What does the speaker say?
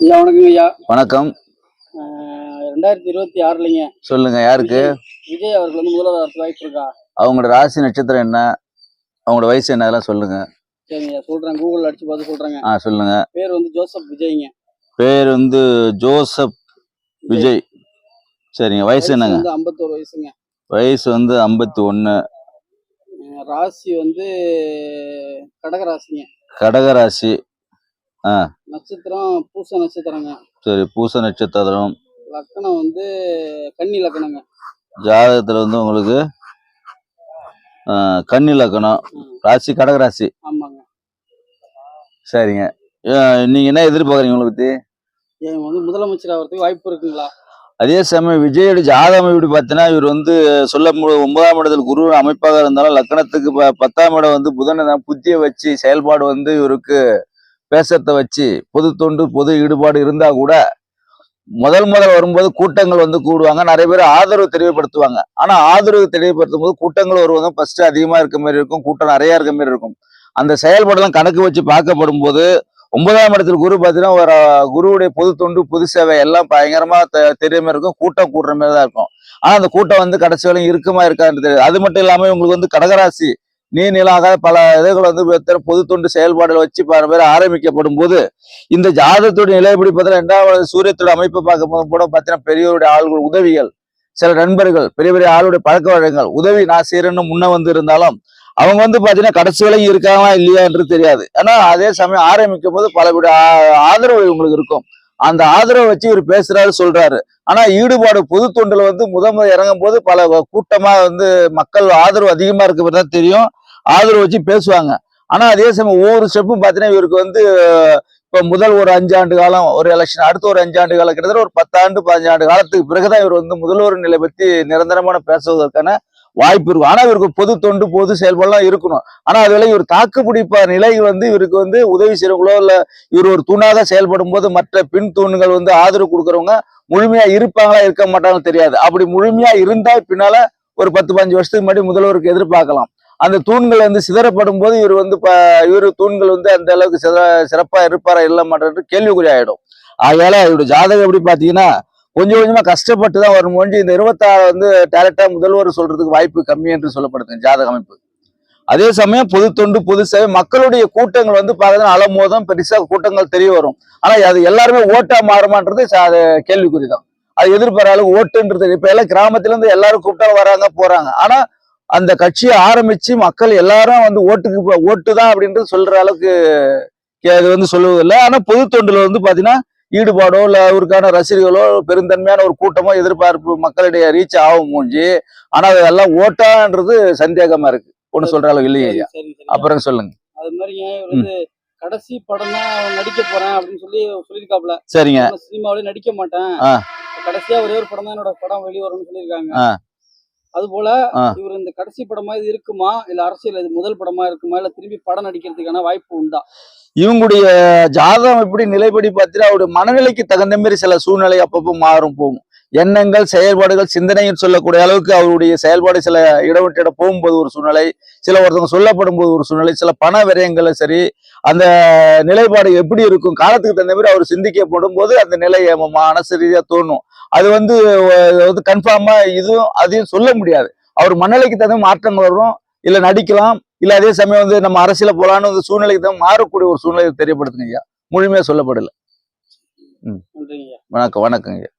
ஐயா வணக்கங்க ஐயா. வணக்கம். ரெண்டாயிரத்தி இருபத்தி ஆறுலங்க. சொல்லுங்க யாருக்கு? விஜய் அவர்கள் வந்து முதல்வருக்கு வாய்ப்பு இருக்கா அவங்களோட ராசி நட்சத்திரம் என்ன? அவங்களோட வயசு என்ன? அதெல்லாம் சொல்லுங்க. சரிங்க சொல்றேன். கூகுள் அடிச்சு பார்த்து சொல்றேங்க. ஆ சொல்லுங்க. பேர் வந்து ஜோசப் விஜய்ங்க. பேர் வந்து ஜோசப் விஜய். சரிங்க வயசு என்னங்க? ஐம்பத்தோரு வயசுங்க. வயசு வந்து ஐம்பத்தி ஒன்று ராசி வந்து கடக ராசிங்க கடகராசி. நட்சத்திரம் பூச நட்சத்திரங்க. சரி பூச நட்சத்திரம். லக்கணம் வந்து கன்னி லக்கணங்க. ஜாதகத்தில் வந்து உங்களுக்கு கன்னி லக்கணம் ராசி கடகராசி. ஆமாங்க. சரிங்க. நீங்க என்ன எதிர்பார்க்குறீங்க உங்களை பற்றி ஏன் வந்து முதலமைச்சர் ஆகிறதுக்கு வாய்ப்பு இருக்குங்களா? அதே சமயம் விஜயோட ஜாதகம் எப்படி பார்த்தீங்கன்னா இவர் வந்து சொல்ல மு- ஒன்பதாம் இடத்தில் குரு அமைப்பாக இருந்தாலும் லக்கணத்துக்கு பத்தாம் இடம் வந்து புதனை தான் புத்தியை வச்சு செயல்பாடு வந்து இவருக்கு பேசத்தை வச்சு பொது தொண்டு பொது ஈடுபாடு இருந்தா கூட முதல் முதல் வரும்போது கூட்டங்கள் வந்து கூடுவாங்க. நிறைய பேர் ஆதரவு தெரியப்படுத்துவாங்க ஆனா ஆதரவு தெரியப்படுத்தும் போது கூட்டங்கள் வருவதும் ஃபர்ஸ்ட் அதிகமா இருக்க மாதிரி இருக்கும். கூட்டம் நிறைய இருக்க மாதிரி இருக்கும். அந்த செயல்பாடெல்லாம் கணக்கு வச்சு பார்க்கப்படும் போது ஒன்பதாம் இடத்துல குரு பார்த்தீங்கன்னா ஒரு குருவுடைய பொது தொண்டு பொது சேவை எல்லாம் பயங்கரமா தெ- தெரிய மாதிரி இருக்கும். கூட்டம் கூடுற மாதிரி தான் இருக்கும். ஆனா அந்த கூட்டம் வந்து கடைசி வரையும் இருக்குமா இருக்கான்னு தெரியாது. அது மட்டும் இல்லாம உங்களுக்கு வந்து கடகராசி நீர் நிலாக பல இதுகள் வந்து பொது தொண்டு செயல்பாடுகள் வச்சு பல பேர் ஆரம்பிக்கப்படும் போது இந்த ஜாதகத்துடைய நிலை எப்படி பார்த்தீங்கன்னா ரெண்டாவது சூரியத்தோட அமைப்பை பார்க்கும் போது கூட பார்த்தீங்கன்னா பெரியவருடைய ஆள்கள் உதவிகள் சில நண்பர்கள் பெரிய பெரிய ஆளுடைய பழக்க வழக்கங்கள் உதவி நான் செய்யறேன்னு முன்ன வந்து இருந்தாலும் அவங்க வந்து பாத்தீங்கன்னா கடைசி வரையும் இருக்காங்களா இல்லையா என்று தெரியாது. ஆனால் அதே சமயம் ஆரம்பிக்கும் போது பலருடைய ஆதரவு உங்களுக்கு இருக்கும். அந்த ஆதரவை வச்சு இவர் பேசுறாரு சொல்றாரு. ஆனா ஈடுபாடு பொது தொண்டில் வந்து முத முத இறங்கும் போது பல கூட்டமா வந்து மக்கள் ஆதரவு அதிகமா இருக்கிறது மாதிரி தான் தெரியும். ஆதரவு வச்சு பேசுவாங்க. ஆனா அதே சமயம் ஒவ்வொரு ஸ்டெப்பும் பாத்தீங்கன்னா இவருக்கு வந்து இப்ப முதல் ஒரு அஞ்சாண்டு காலம் ஒரு எலெக்ஷன் அடுத்த ஒரு அஞ்சாண்டு காலம் கிட்டத்தட்ட ஒரு பத்தாண்டு பதினஞ்சாண்டு காலத்துக்கு பிறகுதான் இவர் வந்து முதல்வர் நிலை பத்தி நிரந்தரமான பேசுவதற்கான வாய்ப்பு இருக்கும். ஆனா இவருக்கு பொது தொண்டு பொது செயல்பாடுலாம் இருக்கணும். ஆனா அதுவேளை இவர் தாக்கு நிலை வந்து இவருக்கு வந்து உதவி செய்யறவங்களோ இல்ல இவர் ஒரு தூணாக செயல்படும் போது மற்ற பின் தூண்கள் வந்து ஆதரவு கொடுக்கறவங்க முழுமையா இருப்பாங்களா இருக்க மாட்டாங்கன்னு தெரியாது. அப்படி முழுமையா இருந்தா பின்னால ஒரு பத்து பதினஞ்சு வருஷத்துக்கு முன்னாடி முதல்வருக்கு எதிர்பார்க்கலாம். அந்த தூண்கள் வந்து சிதறப்படும் போது இவர் வந்து இவர் தூண்கள் வந்து அந்த அளவுக்கு சிற சிறப்பா இருப்பாரா இல்ல மாட்டேன்னு கேள்விக்குறி ஆயிடும் ஆகையால இவருடைய ஜாதகம் எப்படி பாத்தீங்கன்னா கொஞ்சம் கொஞ்சமாக கஷ்டப்பட்டு தான் வரும். முடிஞ்சு இந்த இருபத்தாறு வந்து டேரக்டா முதல்வர் சொல்றதுக்கு வாய்ப்பு கம்மி என்று சொல்லப்படுது ஜாதக அமைப்பு. அதே சமயம் பொது தொண்டு பொது சேவை மக்களுடைய கூட்டங்கள் வந்து பார்த்தீங்கன்னா அலமோதம் பெருசாக கூட்டங்கள் தெரிய வரும். ஆனால் அது எல்லாருமே ஓட்டா மாறுமான்றது ச- கேள்விக்குறி தான் அது எதிர்பார ஓட்டுன்றது இப்போ எல்லாம் கிராமத்துலேருந்து எல்லாரும் கூப்பிட்டாலும் வராங்க போகிறாங்க ஆனால் அந்த கட்சியை ஆரம்பித்து மக்கள் எல்லாரும் வந்து ஓட்டுக்கு போ- ஓட்டு தான் அப்படின்றது சொல்கிற அளவுக்கு அது வந்து சொல்லுவதில்லை. ஆனால் பொது தொண்டில் வந்து பார்த்தீங்கன்னா ஈடுபாடோ இல்ல அவருக்கான ரசிகர்களோ பெருந்தன்மையான ஒரு கூட்டமோ எதிர்பார்ப்பு மக்களிடையே ரீச் ஆகும் மூஞ்சி. ஆனா அது எல்லாம் ஓட்டான்றது சந்தேகமா இருக்கு. ஒண்ணு சொல்ற அளவு இல்லையா ஐயா. அப்புறம் சொல்லுங்க. அது மாதிரி கடைசி படம் தான் நடிக்க போறேன் அப்படின்னு சொல்லி சொல்லியிருக்காப்ல சரிங்க. சினிமாவிலே நடிக்க மாட்டேன். கடைசியா ஒரே ஒரு படம் தான் என்னோட படம் வெளிவரும்னு சொல்லியிருக்காங்க. அது போல. இவர் இந்த கடைசி படமா இது இருக்குமா? இல்ல அரசியல் இது முதல் படமா இருக்குமா? இல்ல திரும்பி படம் நடிக்கிறதுக்கான வாய்ப்பு உண்டா? இவங்களுடைய ஜாதகம் எப்படி நிலைப்படி பார்த்தீங்கன்னா அவருடைய மனநிலைக்கு தகுந்த மாதிரி சில சூழ்நிலை அப்பப்போ மாறும் போகும். எண்ணங்கள் செயல்பாடுகள் சிந்தனைன்னு சொல்லக்கூடிய அளவுக்கு அவருடைய செயல்பாடு சில இடவிட்டு இடம் போகும்போது ஒரு சூழ்நிலை சில ஒருத்தவங்க சொல்லப்படும் போது ஒரு சூழ்நிலை சில பண விரயங்களும் சரி அந்த நிலைப்பாடு எப்படி இருக்கும் காலத்துக்கு தகுந்த மாதிரி அவர் சிந்திக்கப்படும் போது அந்த நிலை மனசு ரீதியா தோணும். அது வந்து வந்து கன்ஃபார்மா இதுவும் அதையும் சொல்ல முடியாது. அவர் மனநிலைக்கு தகுந்த மாற்றங்கள் வரும் இல்ல நடிக்கலாம் இல்ல அதே சமயம் வந்து நம்ம அரசியல போலான்னு வந்து சூழ்நிலைக்கு தான் மாறக்கூடிய ஒரு சூழ்நிலை தெரியப்படுத்துங்க ஐயா. முழுமையா சொல்லப்படல. நன்றிங்க வணக்கம் வணக்கங்க ஐயா.